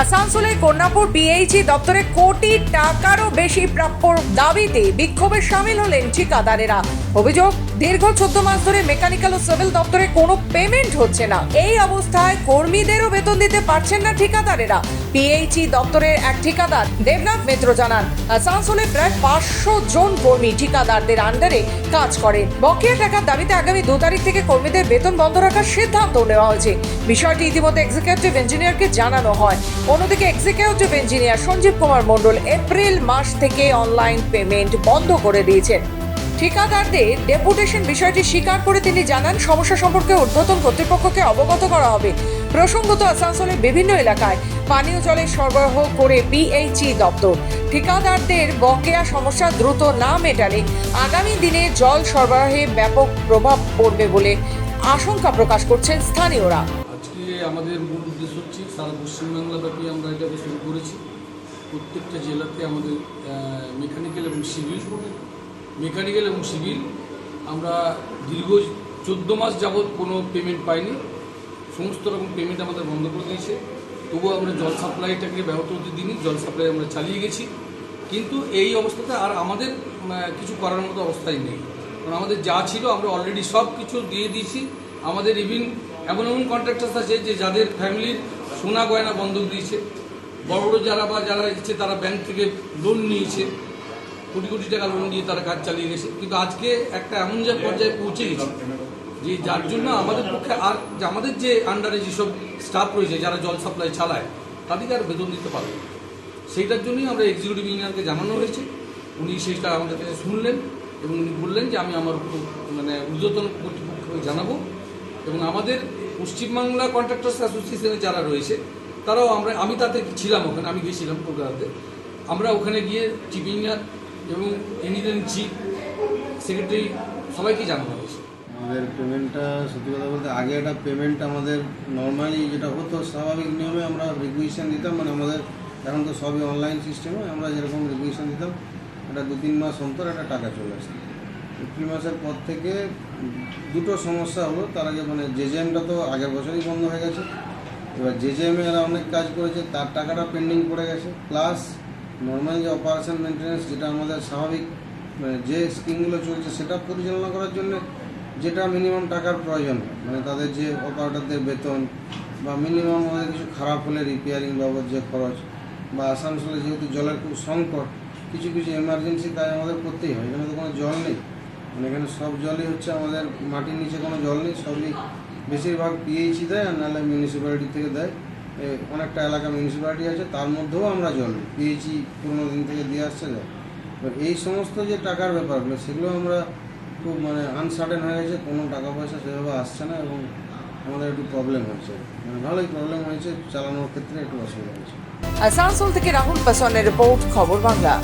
আসানসোলের কন্যাপুর বিএইচি দপ্তরে কোটি টাকারও বেশি প্রাপ্য দাবিতে বিক্ষোভে সামিল হলেন ঠিকাদারেরা। অভিযোগ, দীর্ঘ চোদ্দ মাস ধরে মেকানিক্যাল ও সিভিল দপ্তরে কোনো পেমেন্ট হচ্ছে না। এই অবস্থায় কর্মীদেরও বেতন দিতে পারছেন না ঠিকাদারেরা। পিএইচই দপ্তরের এক ঠিকাদার দেবনাথ মিত্র জানান আসানসোলে প্রায় পাঁচশো জন কর্মী ঠিকাদারদের আন্ডারে কাজ করে। বকেয়া টাকার দাবিতে আগামী দু তারিখ থেকে কর্মীদের বেতন বন্ধ রাখার সিদ্ধান্ত নেওয়া হয়েছে। বিষয়টি ইতিমধ্যে এক্সিকিউটিভ ইঞ্জিনিয়ারকে জানানো হয়। অন্যদিকে executive engineer Sanjib Kumar Mondal April মাস থেকে অনলাইন পেমেন্ট বন্ধ করে দিয়েছেন। ঠিকাদারদের ডেপুটেশন বিষয়টি স্বীকার করে তিনি জানান, সমস্যা সম্পর্কে ঊর্ধ্বতন কর্তৃপক্ষকে অবগত করা হবে। প্রসঙ্গত আসানসোলের বিভিন্ন এলাকায় পানীয় জলের সরবরাহ করে পিএইচই দপ্তর। ঠিকাদারদের বকেয়া সমস্যা দ্রুত না মেটালে আগামী দিনে জল সরবরাহে ব্যাপক প্রভাব পড়বে বলে আশঙ্কা প্রকাশ করছেন স্থানীয়রা। আজকে আমাদের মূল উদ্দেশ্য হচ্ছে সারা পশ্চিমবাংলাব্যাপী আমরা এটাকে শুরু করেছি। প্রত্যেকটা জেলাতে আমাদের মেকানিক্যাল এবং সিভিল মেকানিক্যাল এবং সিভিল আমরা দীর্ঘ চোদ্দ মাস যাবৎ কোনো পেমেন্ট পাইনি। সমস্ত রকম পেমেন্ট আমাদের বন্ধ করে দিয়েছে। তবুও আমরা জল সাপ্লাইটাকে ব্যাহত হতে দিইনি, জল সাপ্লাই আমরা চালিয়ে গেছি। কিন্তু এই অবস্থাতে আর আমাদের কিছু করার মতো অবস্থাই নেই। কারণ আমাদের যা ছিল আমরা অলরেডি সব কিছু দিয়ে দিয়েছি। আমাদের ইভিন এমন এমন কন্ট্রাক্টার্স আছে যে যাদের ফ্যামিলির সোনা গয়না বন্ধক দিয়েছে। বড় বড় যারা বা যারা ইচ্ছে তারা ব্যাংক থেকে লোন নিয়েছে। কোটি কোটি টাকা লোন দিয়ে তারা কাজ চালিয়ে গেছে। কিন্তু আজকে একটা এমন যে পর্যায়ে পৌঁছে গেছে। যে যার জন্য আমাদের পক্ষে আর আমাদের যে আন্ডারে যেসব স্টাফ রয়েছে, যারা জল সাপ্লাই চালায়, তাদেরকে আর বেতন দিতে পারবে। সেইটার জন্যই আমরা এক্সিকিউটিভ ইঞ্জিনিয়ারকে জানানো হয়েছে। উনি সেইটা আমাদের কাছে শুনলেন এবং উনি বললেন যে আমি আমার মানে ঊর্ধ্বতন কর্তৃপক্ষকে জানাব এবং আমাদের পশ্চিমবাংলা কন্ট্রাক্টার্স অ্যাসোসিয়েশনে যারা রয়েছে, তারাও আমরা, আমি তাতে ছিলাম ওখানে, আমি গিয়েছিলাম কলকাতাতে। আমরা ওখানে গিয়ে চিফ ইঞ্জিনিয়ার এবং ইঞ্জিনিয়ারিং চিফ সেক্রেটারি সবাইকে জানানো হয়েছে। আমাদের পেমেন্টটা সত্যি কথা বলতে আগে একটা পেমেন্ট আমাদের নর্মালি যেটা হতো, স্বাভাবিক নিয়মে আমরা রিকুইশন দিতাম মানে আমাদের এখন তো সবই অনলাইন সিস্টেমে আমরা যেরকম রিকুইশন দিতাম, একটা দু তিন মাস অন্তর একটা টাকা চলে আসতো। এপ্রিল মাসের পর থেকে দুটো সমস্যা হলো, তার আগে মানে জেজেএমটা তো আগের বছরই বন্ধ হয়ে গেছে। এবার জেজেএম এরা অনেক কাজ করেছে, তার টাকাটা পেন্ডিং পড়ে গেছে। প্লাস নর্মাল যে অপারেশন মেনটেন্যান্স যেটা আমাদের স্বাভাবিক মানে যে স্কিমগুলো চলছে, সেটা পরিচালনা করার জন্য যেটা মিনিমাম টাকার প্রয়োজন মানে তাদের যে অপারেটরদের বেতন বা মিনিমাম আমাদের কিছু খারাপ হলে রিপেয়ারিং বাবদ যে খরচ বা আসানসোলে যেহেতু জলের খুব সংকট, কিছু কিছু এমার্জেন্সি কাজ আমাদের করতেই হয়। এখানে তো কোনো জল নেই। মানে এখানে সব জলই হচ্ছে আমাদের মাটির নিচে কোনো জল নেই, সবই বেশিরভাগ পিএইচি দেয় আর নাহলে মিউনিসিপ্যালিটি থেকে দেয়। অনেকটা এলাকা মিউনিসিপ্যালিটি আছে, তার মধ্যেও আমরা জল নিই। পিএইচই পুরোনো দিন থেকে দিয়ে আসছে যায় এই সমস্ত যে টাকার ব্যাপারগুলো, সেগুলো আমরা খুব মানে আনসার্টেন হয়ে গেছে, কোনো টাকা পয়সা সেভাবে আসছে না এবং আমাদের একটু প্রবলেম হয়েছে। মানে ভালোই প্রবলেম হয়েছে, চালানোর ক্ষেত্রে একটু অসুবিধা হয়েছে। আসানসোল থেকে রাহুল পাসওয়ানের রিপোর্ট, খবর বাংলা।